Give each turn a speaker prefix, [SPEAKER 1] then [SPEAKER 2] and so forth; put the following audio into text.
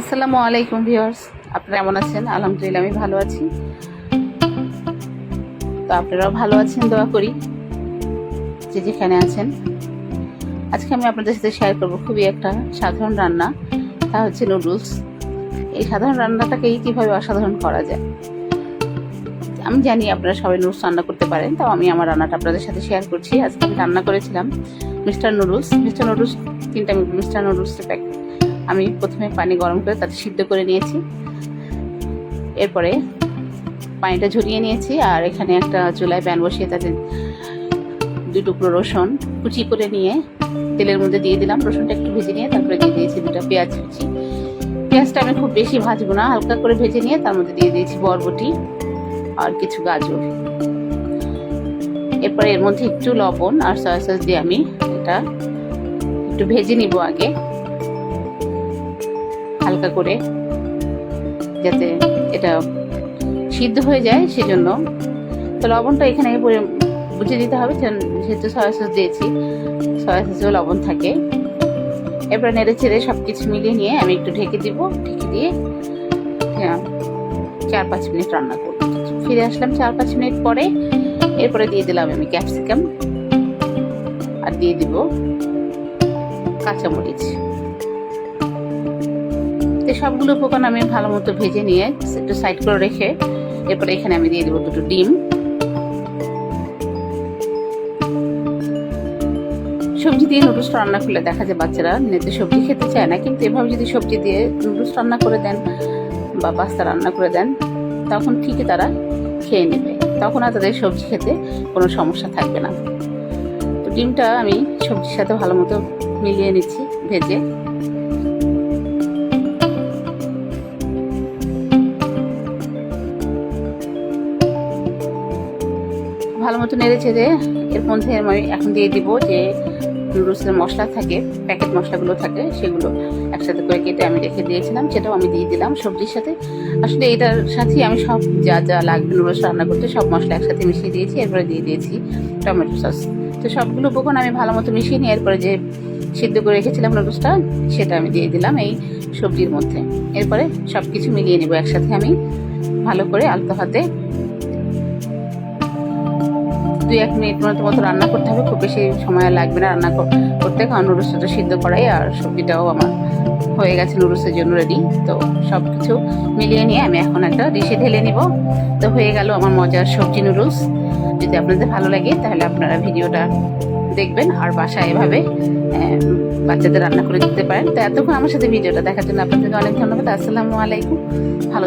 [SPEAKER 1] আসসালামু আলাইকুম ভিউয়ার্স। আপনারা কেমন আছেন? আলহামদুলিল্লাহ, আমি ভালো আছি। তো আপনারাও ভালো আছেন, দোয়া করি। যে যেখানে আছেন। আজকে আমি আপনাদের সাথে শেয়ার করব খুবই একটা সাধারণ রান্না। তা হচ্ছে নুডলস এই সাধারণ রান্নাটাকেই কীভাবে অসাধারণ করা যায়? আমি জানি আপনারা সবাই নুডলস রান্না করতে পারেন, তাও আমি আমার রান্নাটা আপনাদের সাথে শেয়ার করছি। আজকে আমি রান্না করেছিলাম মিস্টার নুডলস মিস্টার নুডলস তিনটা মিস্টার নুডলসের প্যাকেট আমি প্রথমে পানি গরম করে তাতে সিদ্ধ করে নিয়েছি। এরপরে পানিটা ঝরিয়ে নিয়েছি আর এখানে একটা চুলায় প্যান বসিয়ে তাতে দুই টুকরো রসুন কুচি করে নিয়ে তেলের মধ্যে দিয়ে দিলাম। রসুনটা একটু ভেজে নিয়ে তারপরে দিয়ে দিয়েছি দুটো পেঁয়াজ কুচি। পেঁয়াজটা আমি খুব বেশি ভাজবো না, হালকা করে ভেজে নিয়ে তার মধ্যে দিয়ে দিয়েছি বরবটি আর কিছু গাজর। এরপরে এর মধ্যে একটু লবণ আর সয়া সস দিয়ে আমি এটা একটু ভেজে নিব আগে। হালকা করে যাতে এটা সিদ্ধ হয়ে যায় সেজন্য। তো লবণটা এখানে বুঝে দিতে হবে যেহেতু সয়া সস দিয়েছি সয়া সসেও লবণ থাকে। এরপর নেড়ে চেড়ে সব কিছু মিলিয়ে নিয়ে আমি একটু ঢেকে দিব ঢেকে দিয়ে আহ, চার পাঁচ মিনিট রান্না করব। ফিরে আসলাম চার পাঁচ মিনিট পরে এরপরে দিয়ে দিলাম আমি ক্যাপসিকাম আর দিয়ে দিব কাঁচামরিচ। তো সবগুলো উপকরণ আমি ভালো মতো ভেজে নিয়ে একটু সাইড করে রেখে এরপরে এখানে আমি দিয়ে দেবো দুটো ডিম। সবজি দিয়ে নুডলস রান্না করলে দেখা যায় বাচ্চারা নেতে সবজি খেতে চায় না, কিন্তু এভাবে যদি সবজি দিয়ে নুডলস রান্না করে দেন বা পাস্তা রান্না করে দেন, তখন ঠিকই তারা খেয়ে নেবে। তখন আর তাদের সবজি খেতে কোনো সমস্যা থাকবে না। তো ডিমটা আমি সবজির সাথে ভালো মতো মিলিয়ে নিচ্ছি, ভেজে ভালো মতো নেড়ে চেড়ে এর মধ্যে আমি এখন দিয়ে দিব যে নুডলসের মশলা থাকে প্যাকেট মশলাগুলো থাকে, সেগুলো একসাথে করে কেটে আমি রেখে দিয়েছিলাম, সেটাও আমি দিয়ে দিলাম সবজির সাথে। আসলে এটার সাথেই আমি সব যা যা লাগবে নুডলস রান্না করতে সব মশলা একসাথে মিশিয়ে দিয়েছি, এরপরে দিয়ে দিয়েছি টমেটো সস। তো সবগুলো উপকরণ আমি ভালো মতো মিশিয়ে নিয়ে এরপরে যে সিদ্ধ করে রেখেছিলাম নুডলসটা, সেটা আমি দিয়ে দিলাম এই সবজির মধ্যে। এরপরে সব কিছু মিলিয়ে নেব একসাথে আমি, ভালো করে আলতো হাতে দুই, এক মিনিট মতো মতো রান্না করতে হবে, খুব বেশি সময় লাগবে না রান্না কর- করতে। কারণ নুডলসটা সিদ্ধ করাই আর সবজিটাও আমার হয়ে গেছে নুডলসের জন্য রেডি তো সব কিছু মিলিয়ে নিয়ে আমি এখন একটা ডিশে ঢেলে নিব। তো হয়ে গেল আমার মজার সবজি নুডলস। যদি আপনাদের ভালো লাগে তাহলে আপনারা ভিডিওটা দেখবেন আর বাসায় এভাবে বাচ্চাদের রান্না করে দিতে পারেন। তো এতক্ষণ আমার সাথে ভিডিওটা দেখার জন্য আপনাদেরকে অনেক ধন্যবাদ। আসসালামু আলাইকুম। ভালো